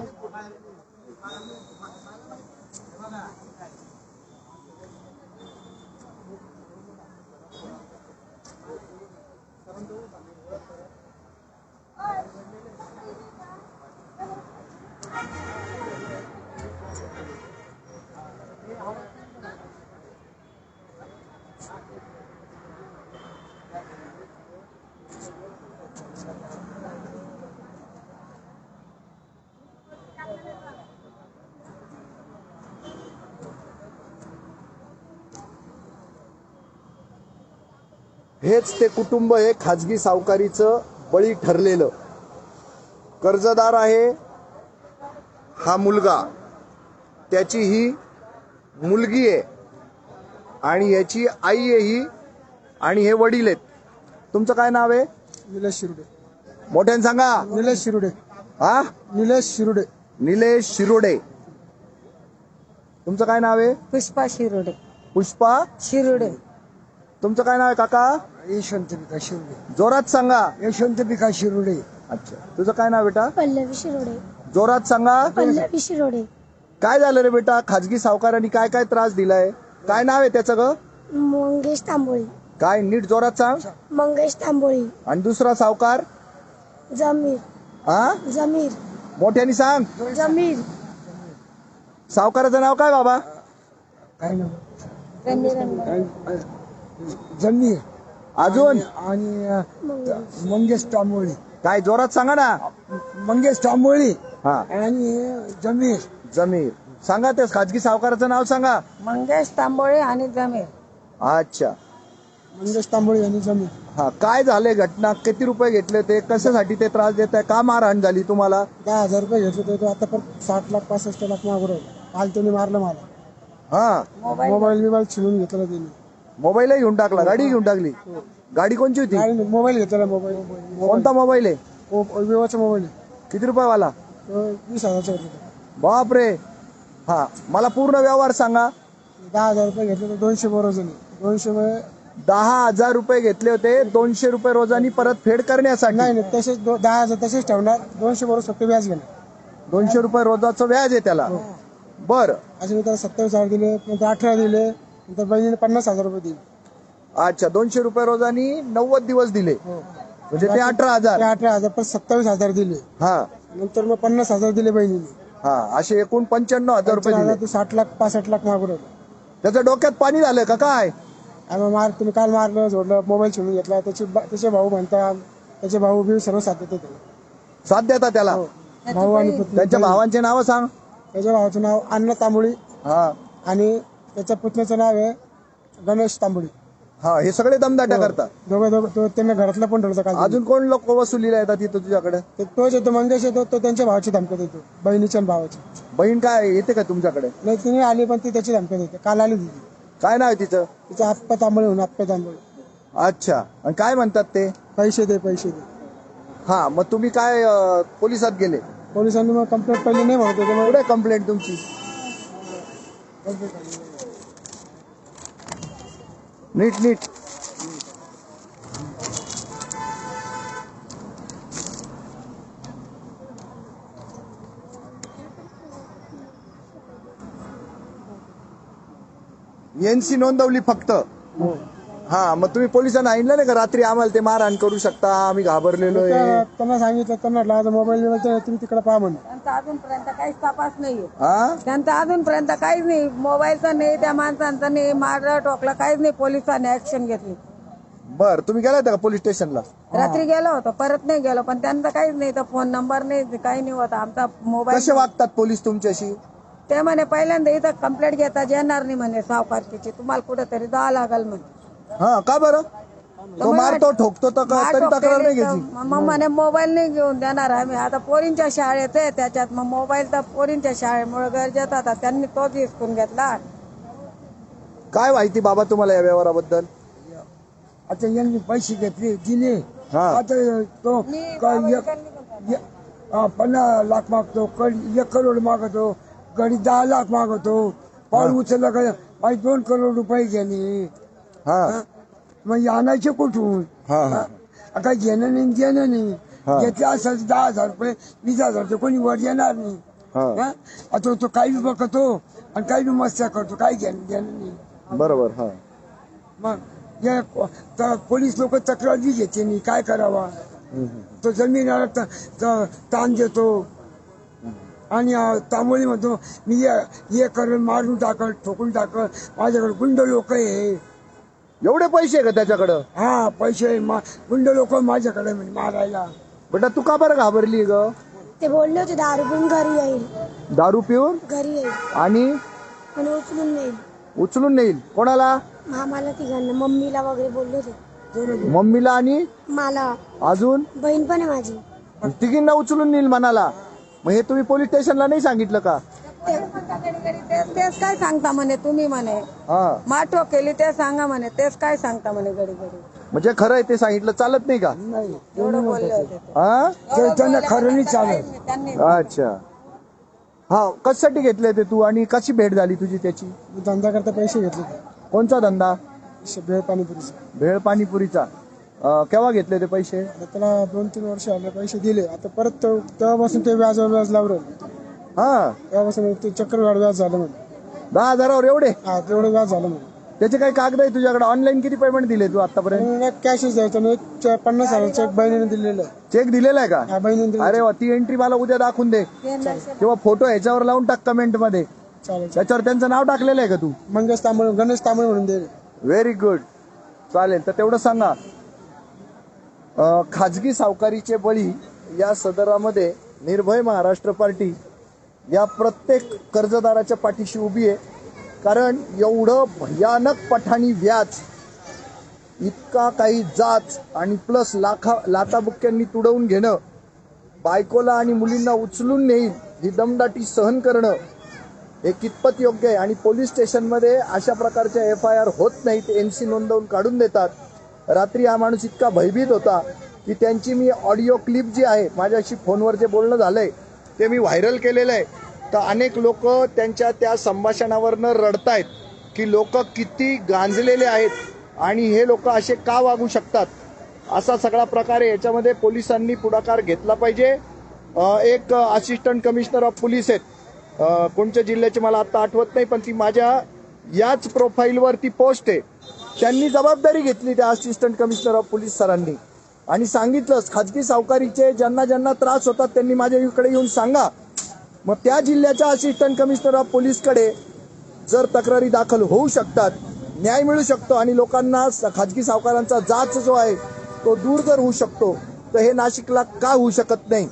ごめんなさい。हेच ते कुटुंब हे खाजगी सावकारीचं बळी ठरलेलं. कर्जदार आहे हा मुलगा. त्याची ही मुलगी आहे आणि याची आई आहे ही आणि हे वडील आहेत. तुमचं काय नाव आहे? निलेश शिरुडे. मोठ्याने सांगा. निलेश शिरुडे. हा? निलेश शिरुडे. निलेश शिरोडे. तुमचं काय नाव आहे? पुष्पा शिरोडे. पुष्पा? शिरोडे. तुमचं काय नाव आहे काका? यशवंत पिका शिरुडे. जोरात सांगा. यशवंत पिका शिरुडे. अच्छा. तुझं काय नाव बेटा? पल्लवी शिरोडे. जोरात सांगा. पल्लवी शिरोडे. काय झालं रे बेटा? खाजगी सावकारांनी काय काय त्रास दिलाय? काय नाव आहे त्याचं ग? मंगेश तांबोळी. काय? नीट जोरात सांग. मंगेश तांबोळी. आणि दुसरा सावकार? जमीर. हा जमीर. मोठ्यानी सांग. जमीर. सावकाराचं नाव काय बाबा? काय नाव? जमीर. अजून? आणि अ, मंगेश तांबोळी. काय जोरात सांगा ना. मंगेश तांबोळी हा. आणि जमीर. जमीर. सांगा ते खाजगी सावकाराचं नाव सांगा. मंगेश तांबोळे आणि जमीर. अच्छा. मंगेश तांबोळी आणि जमीर. हा काय झाले घटना? किती रुपये घेतले ते? कशासाठी ते त्रास देत आहे? का मारहाण झाली तुम्हाला? दहा हजार रुपये घेतले होते. तो आता पण साठ लाख पासष्ट लाख मागून काल त्यांनी मारलं मला. हा. मोबाईल बिबाईल छिनून घेतला त्यांनी. मोबाईलही घेऊन टाकला गाडी घेऊन टाकली. गाडी कोणची होती? नाही, मोबाईल घेतला मोबाईल कोणता मोबाईल आहे? ओ- विवोचा मोबाईल आहे. किती रुपयावाला? वीस हजारचा होता बापरे! हा मला पूर्ण व्यवहार सांगा. दहा हजार रुपये घेतले तर दोनशे बरोबर दोनशे रुपये दहा हजार रुपये घेतले होते दोनशे रुपये रोजानी परत फेड करण्यासाठी. नाही नाही तसेच दो- दहा हजार तसेच ठेवणार. दोनशे बरोबर फक्त व्याज घेणार. दोनशे रुपये रोजाचं व्याज आहे त्याला. बर. असे मी त्याला सत्तावीस हजार दिले नंतर अठरा दिले. नंतर बहिणीने पन्नास हजार रुपये दिले. अच्छा दोनशे रुपये रोजानी नव्वद दिवस दिले. हो. म्हणजे ते अठरा हजार. ते अठरा हजार पण सत्तावीस हजार दिले. हा. नंतर मग पन्नास हजार दिले बहिणीने. हा असे एकूण पंच्याण्णव हजार रुपये दिले. ते साठ लाख पासष्ट लाख मागून राहिलो. त्याच्या डोक्यात पाणी झालं का काय? आणि मग मार तुम्ही काल मारलं जोडलं मोबाईल छिनून घेतला. त्याचे बा- त्याचे भाऊ म्हणतात त्याचे भाऊ बी सर्व साथ देते त्याला साथ देता त्याला? भाऊ आणि पत्नी. त्यांच्या भावांचे नाव सांग. त्याच्या भावाचं नाव अण्णा तांबोळी हा. आणि त्याच्या पुतण्याचं नाव आहे गणेश तांबोळी हा हे सगळे दमदाट्या करतात दोघं दोघं तो त्यांना घरातला पण ठरवतं काल अजून कोण लोक वसुलीला येतात तिथं तुझ्याकडे? ते तोच येतो मंगेश येतो तो त्यांच्या भावाची धमक्या देतो. बहिणीच्या आणि भावाची. बहीण काय येते का तुमच्याकडे? नाही तिने आली पण ती त्याची धमक्या देते. काल आली तिथे काय नाव आहे तिचं? तिचं आप्पा तांबळे होऊन आप्पा तांबळे. अच्छा आणि काय म्हणतात ते? पैसे दे पैसे दे. हा मग तुम्ही काय अं, पोलिसात गेले? पोलिसांनी मग कंप्लेंट पहिले नाही म्हणत होते मग कुठे कंप्लेंट तुमची? नीट नीट. एनसी नोंदवली फक्त. हा मग तुम्ही पोलिसांना आणलं नाही का? रात्री आम्हाला ते मारहाण करू शकता आम्ही घाबरलेलो आहे. त्या- त्यांना सांगितलं त्यांना म्हटलं आता मोबाईल तुम्ही तिकडे पहा म्हणून. त्यांचा अजूनपर्यंत काहीच तपास नाहीये. हा? त्यांचा अजूनपर्यंत काहीच नाही. मोबाईलचा नाही त्या माणसांचा नाही मारलं टोकलं काहीच नाही. पोलिसांनी ऍक्शन घेतली. बर तुम्ही गेला होता का पोलीस स्टेशनला? रात्री गेलो होतो परत नाही गेलो पण त्यांचा काहीच नाही. तर फोन नंबर नाही काही नाही होता. आमचा मोबाईल कसे वागतात पोलीस तुमच्याशी? ते म्हणे पहिल्यांदा इथं कंप्लेंट घेता येणार नाही म्हणे सावकारकीची. तुम्हाला कुठेतरी जावं लागल म्हणे. हा का बरं? तो मारतो ठोकतो तर का- तरी तक्रार नाही घ्यायची. मग म्हणे मोबाईल नाही घेऊन देणार आम्ही. आता पोरींच्या शाळेत आहे त्याच्यात मग मोबाईल तर पोरींच्या शाळेमुळे गरजेचा होता त्यांनी तोच हिसकून घेतला. काय माहिती बाबा तुम्हाला या व्यवहाराबद्दल? आता यांनी पैसे घेतले दिले. हा. आता तो का- एक- एक- हा, पन्नास लाख मागतो कडी एक करोड मागतो कडी दहा लाख मागतो. पाऊल उचलला का? माझे दोन करोड रुपये घेणे. हा. मग आणायचे कुठून? हा हा. आता घेणं नाही देणं हा. नाही घेतले असं दहा हजार रुपये वीस हजार रुपये कोणी वर येणार नाही. हा. हा? आता तो काही बी बघतो आणि काही बी मस्त्या करतो काही घेणं देणं नाही. बरोबर हा. मग या को- त- पोलीस लोक तक्रार बी घेते नाही काय करावा? तो जमिनीला त- त- ताण देतो. आणि अं, तांबोळी म्हणतो मी हे- हे करून मारून टाकल ठोकून टाकल माझ्याकडे गुंड लोक आहे. एवढे पैसे आहे का त्याच्याकडं? हा पैसे मा- गुंड लोक माझ्याकडे म्हणे मारायला. बेटा तू का बरं घाबरली ग? ते बोलले होते दारू पिऊन घरी येईल. दारू पिऊन? घरी येईल. आणि? आणि उचलून नेईल. उचलून नेईल. कोणाला? मामाला तिघांना. मम्मीला वगैरे बोलले होते. मम्मीला आणि? मला. अजून? बहीण पण आहे माझी. तिघींना उचलून नेईल मनाला मग हे तुम्ही पोलीस स्टेशनला नाही सांगितलं का? तेच काय सांगता म्हणे तुम्ही म्हणे? हा. माठो केली ते सांगा म्हणे तेच काय सांगता म्हणे घडी घडी म्हणजे खरं आहे ते सांगितलं चालत नाही का? नाही एवढं बोलले होते ते. हा? खरं नाही चालत त्यांनी अच्छा. हा कशासाठी घेतले ते तू आणि कशी भेट झाली तुझी त्याची? धंदा करता पैसे घेतले कोणचा धंदा? भेळ पाणीपुरीचे. भेळ पाणीपुरीचा. अं, केव्हा घेतले ते पैसे? त्याला दोन तीन वर्ष आले पैसे दिले. आता परत तो- तेव्हापासून ते व्याज व्याज लावलं. हा. ते चक्रवाढ व्याज झालं म्हणे दहा हजारावर एवढे? हा तेवढं व्याज झालं म्हणे त्याचे काही कागद आहे तुझ्याकडे? ऑनलाईन किती पेमेंट दिले तू आतापर्यंत? कॅशच द्यायचं आणि एक च- पन्नास हजार चेक बहिणीने दिलेलं. आहे. चेक दिलेला आहे का? हा बहिणीने दिलं अरे वा ती एंट्री मला उद्या दाखवून दे. किंवा फोटो ह्याच्यावर लावून टाक कमेंटमध्ये. चालेल त्याच्यावर त्यांचं नाव टाकलेलं आहे का तू? मंगेश तांबळे गणेश तांबळे म्हणून दिले व्हेरी गुड चालेल तर तेवढं सांगा. अं, खाजगी सावकारीचे बळी या सदरामध्ये निर्भय महाराष्ट्र पार्टी या प्रत्येक कर्जदाराच्या पाठीशी उभी आहे. कारण एवढं भयानक पठाणी व्याज इतका काही जाच आणि प्लस लाखा लाताबुक्क्यांनी तुडवून घेणं बायकोला आणि मुलींना उचलून नेईल ही दमदाटी सहन करणं हे कितपत योग्य आहे? आणि पोलीस स्टेशनमध्ये अशा प्रकारच्या एफ आय आर होत नाहीत एन सी नोंदवून काढून देतात. रात्री हा माणूस इतका भयभीत होता की त्यांची मी ऑडिओ क्लिप जी आहे माझ्याशी फोनवर जे बोलणं झालं आहे ते मी व्हायरल केलेलं आहे. तर अनेक लोक त्यांच्या त्या संभाषणावरनं रडतायत की लोक किती गांजलेले आहेत आणि हे लोक असे का वागू शकतात? असा सगळा प्रकार आहे. याच्यामध्ये पोलिसांनी पुढाकार घेतला पाहिजे. एक असिस्टंट कमिशनर ऑफ पोलीस आहेत. कोणच्या कोणत्या जिल्ह्याची मला आत्ता आठवत नाही पण ती माझ्या याच प्रोफाईलवर ती पोस्ट आहे. त्यांनी जबाबदारी घेतली त्या असिस्टंट कमिशनर ऑफ पोलीस सरांनी. आणि सांगितलंच खाजगी सावकारीचे ज्यांना ज्यांना त्रास होतात त्यांनी माझ्या इकडे येऊन सांगा. मग त्या जिल्ह्याच्या असिस्टंट कमिशनर ऑफ पोलीसकडे जर तक्रारी दाखल होऊ शकतात न्याय मिळू शकतो आणि लोकांना स- खाजगी सावकारांचा जाच जो आहे तो दूर जर होऊ शकतो तर हे नाशिकला का होऊ शकत नाही?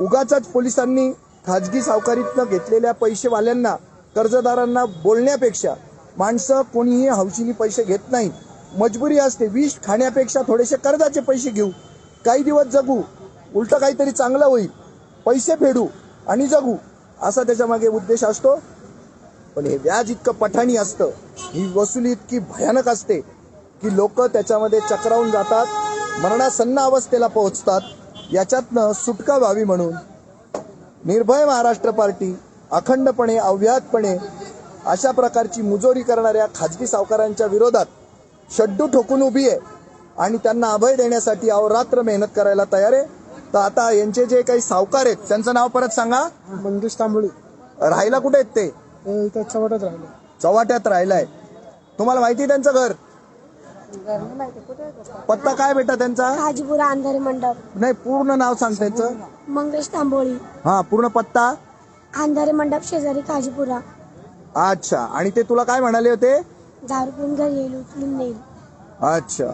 उगाच पोलिसांनी खाजगी सावकारीतनं घेतलेल्या पैसेवाल्यांना कर्जदारांना बोलण्यापेक्षा माणसं कोणीही हौशीने पैसे घेत नाहीत. मजबुरी असते. विष खाण्यापेक्षा थोडेसे कर्जाचे पैसे घेऊ. काही दिवस जगू. उलट काहीतरी चांगलं होईल. पैसे फेडू आणि जगू. असा त्याच्यामागे उद्देश असतो. पण हे व्याज इतकं पठाणी असतं. ही वसुली इतकी भयानक असते की लोक त्याच्यामध्ये चक्रावून जातात मरणासन्न अवस्थेला पोहोचतात. याच्यातनं सुटका व्हावी म्हणून. निर्भय महाराष्ट्र पार्टी अखंडपणे अव्याहतपणे अशा प्रकारची मुजोरी करणाऱ्या खाजगी सावकारांच्या विरोधात शड्डू ठोकून उभी आहे. आणि त्यांना अभय देण्यासाठी अहोरात्र मेहनत करायला तयार आहे. तर आता यांचे जे काही सावकार आहेत त्यांचं नाव परत सांगा. मंगेश तांबळे. राहायला कुठे आहेत ते? चवटच राहिलं. चव्हाट्यात राहिलाय. तुम्हाला माहिती आहे त्यांचं घर? पत्ता काय बेटा त्यांचा? काजीपुरा अंधारे मंडप. नाही पूर्ण नाव सांग त्यांचं. मंगेश तांबोळी. हा पूर्ण पत्ता? अंधारे मंडप शेजारी काजीपुरा. अच्छा आणि ते तुला काय म्हणाले होते? घरी येईल उचलून नेईल. अच्छा.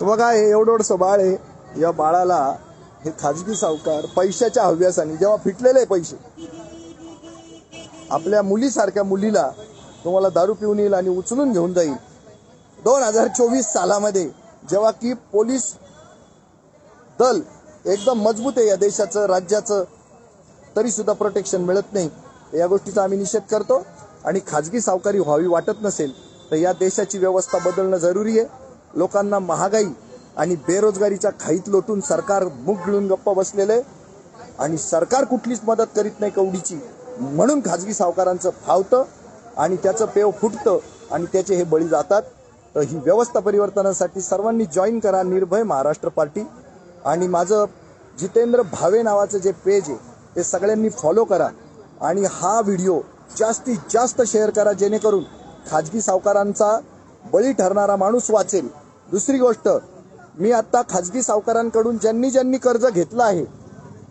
तर बघा हे एवढं बाळ आहे. या बाळाला हे खाजगी सावकार पैशाच्या हव्यासाने जेव्हा फिटलेले पैसे आपल्या मुलीसारख्या मुलीला तुम्हाला दारू पिऊन येईल आणि उचलून घेऊन जाईल. दोन हजार चोवीस सालामध्ये जेव्हा की पोलीस दल एकदम मजबूत आहे या देशाचं राज्याचं तरी सुद्धा प्रोटेक्शन मिळत नाही. या गोष्टीचा आम्ही निषेध करतो. आणि खाजगी सावकारी व्हावी वाटत नसेल तर या देशाची व्यवस्था बदलणं जरुरी आहे. लोकांना महागाई आणि बेरोजगारीच्या खाईत लोटून सरकार मुख गिळून गप्प बसलेलं आहे. आणि सरकार कुठलीच मदत करीत नाही कवडीची. म्हणून खाजगी सावकारांचं फावतं आणि त्याचं पेव फुटतं आणि त्याचे हे बळी जातात. तर ही व्यवस्था परिवर्तनासाठी सर्वांनी जॉईन करा निर्भय महाराष्ट्र पार्टी. आणि माझं जितेंद्र भावे नावाचं जे पेज आहे ते सगळ्यांनी फॉलो करा. आणि हा व्हिडिओ जास्तीत जास्त शेअर करा जेणेकरून खाजगी सावकारांचा बळी ठरणारा माणूस वाचेल. दुसरी गोष्ट मी आता खाजगी सावकारांकडून ज्यांनी ज्यांनी कर्ज घेतलं आहे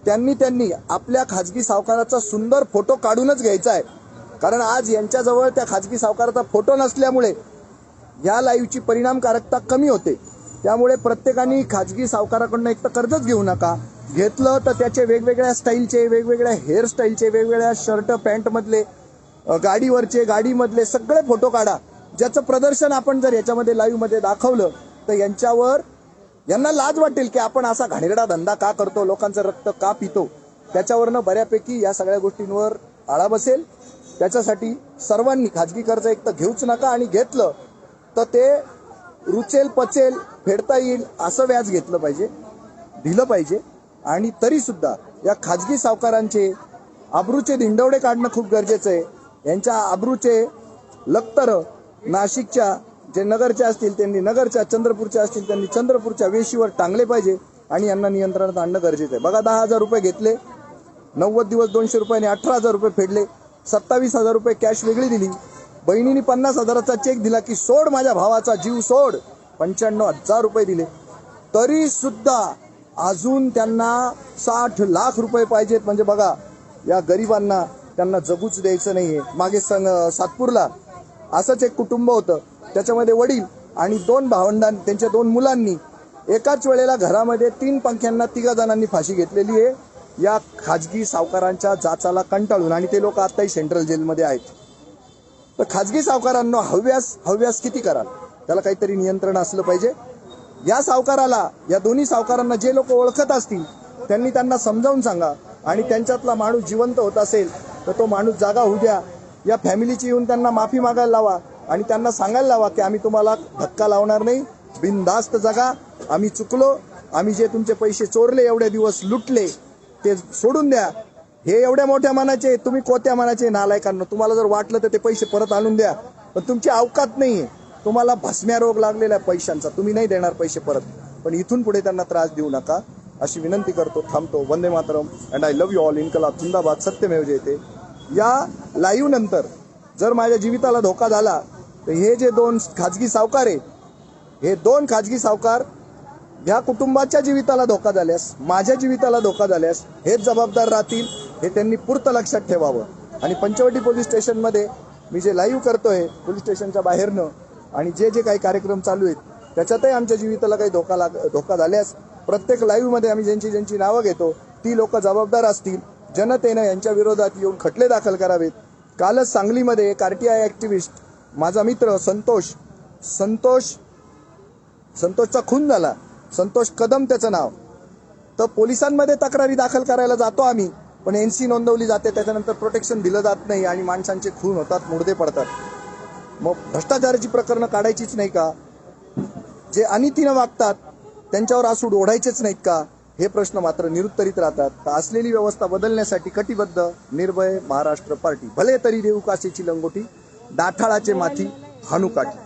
त्यांनी त्यांनी आपल्या खाजगी सावकाराचा सुंदर फोटो काढूनच घ्यायचा आहे. कारण आज यांच्याजवळ त्या खाजगी सावकाराचा फोटो नसल्यामुळे या लाईव्हची परिणामकारकता कमी होते. त्यामुळे प्रत्येकाने खाजगी सावकाराकडून एक तर कर्जच घेऊ नका. घेतलं तर त्याचे वेगवेगळ्या स्टाईलचे वेगवेगळ्या हेअरस्टाईलचे वेगवेगळ्या शर्ट पॅन्टमधले गाडीवरचे गाडीमधले सगळे फोटो काढा. ज्याचं प्रदर्शन आपण जर याच्यामध्ये लाईव्हमध्ये दाखवलं तर यांच्यावर यांना लाज वाटेल की आपण असा घाणेरडा धंदा का करतो लोकांचं रक्त का पितो. त्याच्यावरनं बऱ्यापैकी या सगळ्या गोष्टींवर आळा बसेल. त्याच्यासाठी सर्वांनी खाजगी कर्ज एक तर घेऊच नका आणि घेतलं तर ते रुचेल पचेल फेडता येईल असं व्याज घेतलं पाहिजे दिलं पाहिजे. आणि तरीसुद्धा या खाजगी सावकारांचे आबरूचे धिंडवडे काढणं खूप गरजेचं आहे. यांच्या अब्रूचे लक्तर नाशिकच्या जे नगरचे असतील त्यांनी नगरच्या चंद्रपूरच्या असतील त्यांनी चंद्रपूरच्या वेशीवर टांगले पाहिजे आणि यांना नियंत्रणात आणणं गरजेचं आहे. बघा दहा हजार रुपये घेतले नव्वद दिवस दोनशे रुपयाने अठरा हजार रुपये फेडले सत्तावीस हजार रुपये कॅश वेगळी दिली. बहिणीने पन्नास हजाराचा चेक दिला की सोड माझ्या भावाचा जीव सोड. पंच्याण्णव हजार रुपये दिले. तरी सुद्धा अजून त्यांना साठ लाख रुपये पाहिजेत. म्हणजे बघा या गरिबांना त्यांना जगूच द्यायचं नाही आहे मागे सं सातपूरला असंच एक कुटुंब होतं. त्याच्यामध्ये वडील आणि दोन भावंडां त्यांच्या दोन मुलांनी एकाच वेळेला घरामध्ये तीन पंख्यांना तिघा जणांनी फाशी घेतलेली आहे. या खाजगी सावकारांच्या जाचाला कंटाळून आणि ते लोक आत्ताही सेंट्रल जेलमध्ये आहेत. तर खाजगी सावकारांना हव्यास हव्यास किती कराल? त्याला काहीतरी नियंत्रण असलं पाहिजे. या सावकाराला या दोन्ही सावकारांना जे लोक ओळखत असतील त्यांनी त्यांना समजावून सांगा आणि त्यांच्यातला माणूस जिवंत होत असेल तर तो माणूस जागा होऊ द्या. या फॅमिलीची येऊन त्यांना माफी मागायला लावा. आणि त्यांना सांगायला लावा की आम्ही तुम्हाला धक्का लावणार नाही. बिनधास्त जगा. आम्ही चुकलो. आम्ही जे तुमचे पैसे चोरले एवढे दिवस लुटले ते सोडून द्या. हे एवढ्या मोठ्या मनाचे तुम्ही कोत्या मनाचे नालायकांना. तुम्हाला जर वाटलं तर ते पैसे परत आणून द्या. पण तुमची अवकात नाहीये. तुम्हाला भस्म्या रोग लागलेला आहे पैशांचा. तुम्ही नाही देणार पैसे परत. पण इथून पुढे त्यांना त्रास देऊ नका. अशी विनंती करतो थांबतो. Vande Mataram. And I love you all इनकला जिंदाबाद. सत्यमेव जयते या लाईव्ह नंतर जर माझ्या जीविताला धोका झाला तर हे जे दोन खाजगी सावकार आहे हे दोन खाजगी सावकार ह्या कुटुंबाच्या जीविताला धोका झाल्यास माझ्या जीविताला धोका झाल्यास हेच जबाबदार राहतील हे त्यांनी पूर्त लक्षात ठेवावं. आणि पंचवटी पोलीस स्टेशनमध्ये मी जे लाईव्ह करतोय पोलीस स्टेशनच्या बाहेरनं आणि जे जे काही कार्यक्रम चालू आहेत त्याच्यातही आमच्या जीविताला काही धोका लाग धोका झाल्यास प्रत्येक लाईव्हमध्ये आम्ही ज्यांची ज्यांची नावं घेतो ती लोक जबाबदार असतील जनतेनं यांच्या विरोधात येऊन खटले दाखल करावेत. कालच सांगलीमध्ये एक आरटीआय ऍक्टिव्हिस्ट माझा मित्र संतोष संतोष संतोषचा खून झाला. संतोष कदम त्याचं नाव. तर पोलिसांमध्ये तक्रारी दाखल करायला जातो आम्ही पण एन सी नोंदवली जाते त्याच्यानंतर प्रोटेक्शन दिलं जात नाही आणि माणसांचे खून होतात मुर्दे पडतात. मग भ्रष्टाचाराची प्रकरणं काढायचीच नाही का? जे अनितीनं वागतात त्यांच्यावर आसूड ओढायचेच नाहीत का? हे प्रश्न मात्र निरुत्तरित राहतात. तर असलेली व्यवस्था बदलण्यासाठी कटिबद्ध निर्भय महाराष्ट्र पार्टी. भले तरी देऊ कासेची लंगोटी दाठाळाचे माथी हानुकाठी